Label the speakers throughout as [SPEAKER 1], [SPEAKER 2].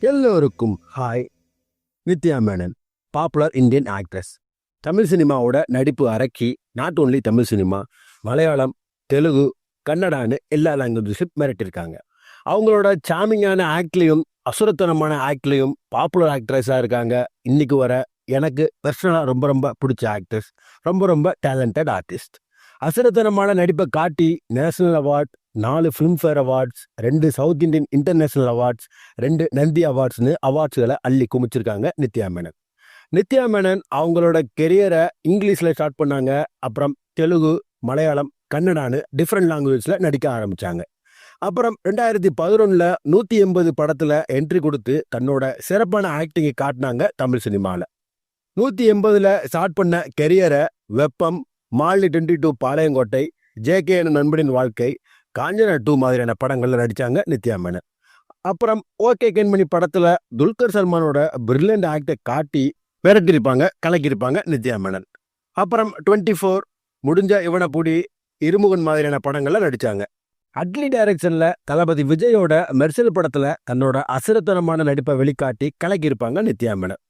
[SPEAKER 1] எல்லோருக்கும் hi. Nithya Menon popular Indian actress. Tamil சினிமாவோட நடிப்பு அரக்கி not only Tamil cinema Malayalam Telugu கன்னடான்னு எல்லா லாங்குவேஜஸும் மிரட்டிருக்காங்க. அவங்களோட சாமிங்கான ஆக்ட்லேயும் அசுரத்தனமான ஆக்ட்லேயும் பாப்புலர் ஆக்ட்ரஸாக இருக்காங்க. இன்றைக்கு வர எனக்கு பர்சனலாக ரொம்ப ரொம்ப பிடிச்ச ஆக்ட்ரஸ் ரொம்ப ரொம்ப டேலண்டட் ஆர்டிஸ்ட் அசுரத்தனமான நடிப்பை காட்டி நேஷனல் அவார்ட் நாலு ஃபிலிம்ஃபேர் அவார்ட்ஸ் ரெண்டு சவுத் இந்தியன் இன்டர்நேஷனல் அவார்ட்ஸ் ரெண்டு நந்தி அவார்ட்ஸ்னு அவார்ட்ஸ்களை அள்ளி குமிச்சிருக்காங்க நித்யா மேனன். நித்யா மேனன் அவங்களோட கெரியரை இங்கிலீஷில் ஸ்டார்ட் பண்ணாங்க அப்புறம் தெலுங்கு மலையாளம் கன்னடான்னு டிஃப்ரெண்ட் லாங்குவேஜில் நடிக்க ஆரம்பித்தாங்க அப்புறம் ரெண்டாயிரத்தி பதினொன்றில் நூற்றி எண்பது படத்தில் என்ட்ரி கொடுத்து தன்னோட சிறப்பான ஆக்டிங்கை காட்டினாங்க தமிழ் சினிமாவில் நூற்றி எண்பதில் ஸ்டார்ட் பண்ண கெரியரை வெப்பம் மாலி டுவெண்ட்டி டூ பாளையங்கோட்டை ஜேகே என நண்பனின் வாழ்க்கை காஞ்சனா டூ மாதிரியான படங்கள்ல நடிச்சாங்க நித்யா மேனன். அப்புறம் ஓகே கெண்மணி படத்துல துல்கர் சல்மானோட பிரில்லியன்ட் ஆக்டை காட்டி மிரட்டியிருப்பாங்க கலக்கியிருப்பாங்க நித்யா மேனன். அப்புறம் டுவெண்ட்டி ஃபோர் முடிஞ்ச இவனை இருமுகன் மாதிரியான படங்கள்ல நடிச்சாங்க. அட்லி டைரக்ஷனில் தளபதி விஜயோட மெர்சல் படத்துல தன்னோட அசுரத்தனமான நடிப்பை வெளிக்காட்டி கலக்கியிருப்பாங்க நித்யா மேனன்.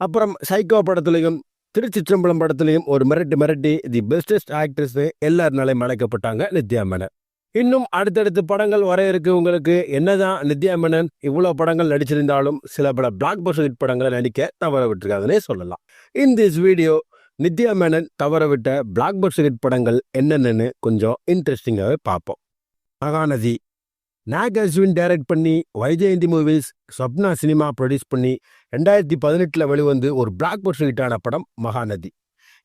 [SPEAKER 1] அப்புறம் சைக்கோ படத்துலையும் திருச்சிற்றம்பலம் படத்துலையும் ஒரு மிரட்டி மிரட்டி தி பெஸ்டஸ்ட் ஆக்ட்ரஸ் எல்லாருனாலையும் அழைக்கப்பட்டாங்க நித்யா மேனன். இன்னும் அடுத்தடுத்து படங்கள் வர இருக்கு. உங்களுக்கு என்னதான் நித்யா மேனன் இவ்வளோ படங்கள் நடிச்சிருந்தாலும் சில பல பிளாக் பஸ்டர் ஹிட் படங்களை நடிக்க தவற விட்டுருக்காங்கன்னே சொல்லலாம். In this video Nithya Menon தவற விட்ட பிளாக் பஸ்டர் ஹிட் படங்கள் என்னென்னு கொஞ்சம் இன்ட்ரெஸ்டிங்காகவே பார்ப்போம். மகாநதி. நாக் அஸ்வின் டைரக்ட் பண்ணி Vyjayanthi movies Swapna cinema produce பண்ணி ரெண்டாயிரத்தி பதினெட்டில் வெளிவந்து ஒரு பிளாக் பஸ்டர் ஹிட்டான படம் மகாநதி.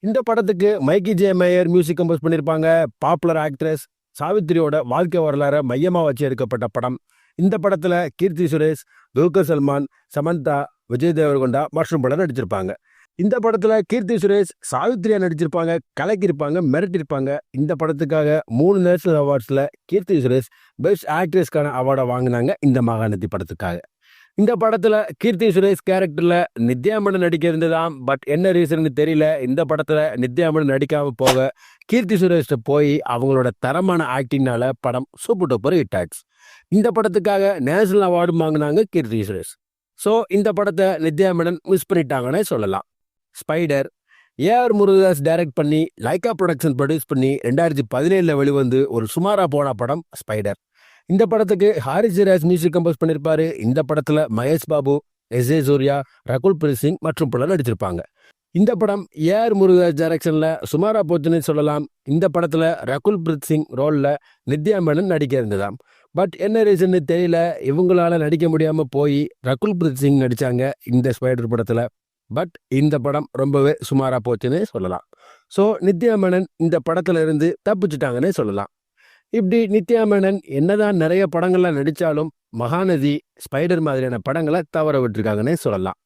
[SPEAKER 1] இந்த படத்துக்கு மைக்கி ஜே. மேயர் மியூசிக் கம்போஸ் பண்ணியிருப்பாங்க பாப்புலர் ஆக்ட்ரஸ் சாவித்திரியோட வாழ்க்கை வரலாறை மையமாக வச்சு எடுக்கப்பட்ட படம். இந்த படத்தில் கீர்த்தி சுரேஷ் துல்கர் சல்மான் சமந்தா விஜய் தேவர்கொண்டா மற்றும் பலர் நடிச்சிருப்பாங்க. இந்த படத்தில் கீர்த்தி சுரேஷ் சாவித்ரியா நடிச்சிருப்பாங்க கலக்கியிருப்பாங்க மிரட்டியிருப்பாங்க. இந்த படத்துக்காக மூணு நேஷனல் அவார்ட்ஸில் கீர்த்தி சுரேஷ் பெஸ்ட் ஆக்ட்ரஸ்க்கான அவார்டை வாங்கினாங்க இந்த மாகாணத்தி படத்துக்காக. இந்த படத்துல கீர்த்தி சுரேஷ் கேரக்டர்ல நித்யாமன் நடிக்க இருந்ததாம் பட் என்ன ரீசன்னு தெரியல. இந்த படத்துல நித்யாமன் நடிக்காம போக கீர்த்தி சுரேஷ்ட போய் அவங்களோட தரமான ஆக்டிங்னால படம் சூப்பர் டூப்பர் ஹிட் ஆச்சு இந்த படத்துக்காக நேஷனல் அவார்டு வாங்கினாங்க கீர்த்தி சுரேஷ். ஸோ இந்த படத்தை நித்யாமனன் மிஸ் பண்ணிட்டாங்கன்னே சொல்லலாம். ஸ்பைடர் ஏஆர் முருகதாஸ் டைரக்ட் பண்ணி லைக்கா ப்ரொடக்ஷன் ப்ரொடியூஸ் பண்ணி ரெண்டாயிரத்தி பதினேழில் வெளிவந்து ஒரு சுமாராக போன படம் ஸ்பைடர் இந்த படத்துக்கு ஹாரிஸ் ஜெராஜ் மியூசிக் கம்போஸ் பண்ணியிருப்பாரு இந்த படத்தில் மகேஷ் பாபு எஸ் ஏ சூர்யா ரகுல் பிரீத் சிங் மற்றும் பலர் நடிச்சிருப்பாங்க இந்த படம் ஏஆர் முருகதாஸ் டைரக்ஷனில் சுமாரா போச்சுன்னு சொல்லலாம். இந்த படத்தில் ரகுல் பிரீத் சிங் ரோலில் நித்யா மேனன் நடிக்க இருந்ததாம். பட் என்ன ரீசன்னு தெரியல. இவங்களால நடிக்க முடியாமல் போய் ரகுல் பிரீத் சிங் நடித்தாங்க இந்த ஸ்பைடர் படத்தில். பட் இந்த படம் ரொம்பவே சுமாரா போச்சுன்னு சொல்லலாம். ஸோ நித்யா மேனன் இந்த படத்துல இருந்து தப்பிச்சிட்டாங்கன்னே சொல்லலாம். இப்படி நித்யா மேனன் என்னதான் நிறைய படங்கள்லாம் நடித்தாலும் மகாநதி ஸ்பைடர் மாதிரியான படங்களை தவற விட்டுருக்காங்கன்னே சொல்லலாம்.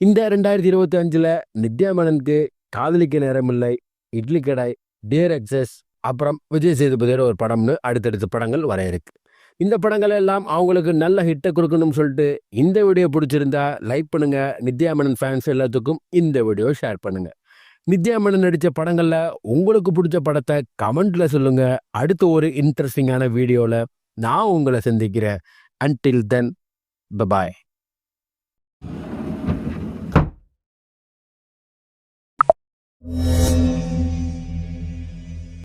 [SPEAKER 1] இந்த ரெண்டாயிரத்தி இருபத்தி அஞ்சில் நித்யா மேனனுக்கு காதலிக்க நேரமில்லை இட்லி கடாய் டியர் எக்ஸஸ் அப்புறம் விஜய் சேதுபதியோட ஒரு படம்னு அடுத்தடுத்த படங்கள் வர இருக்கு. இந்த படங்கள் எல்லாம் அவங்களுக்கு நல்ல ஹிட்டை கொடுக்கணும்னு சொல்லிட்டு இந்த வீடியோ பிடிச்சிருந்தா லைக் பண்ணுங்கள் நித்யா மேனன் ஃபேன்ஸ் எல்லாத்துக்கும் இந்த வீடியோ ஷேர் பண்ணுங்கள் நித்யாமேனன் நடித்த படங்களில் உங்களுக்கு பிடிச்ச படத்தை கமெண்ட்ல சொல்லுங்க. அடுத்த ஒரு இன்ட்ரெஸ்டிங்கான வீடியோவில் நான் உங்களை சந்திக்கிறேன். Until then bye bye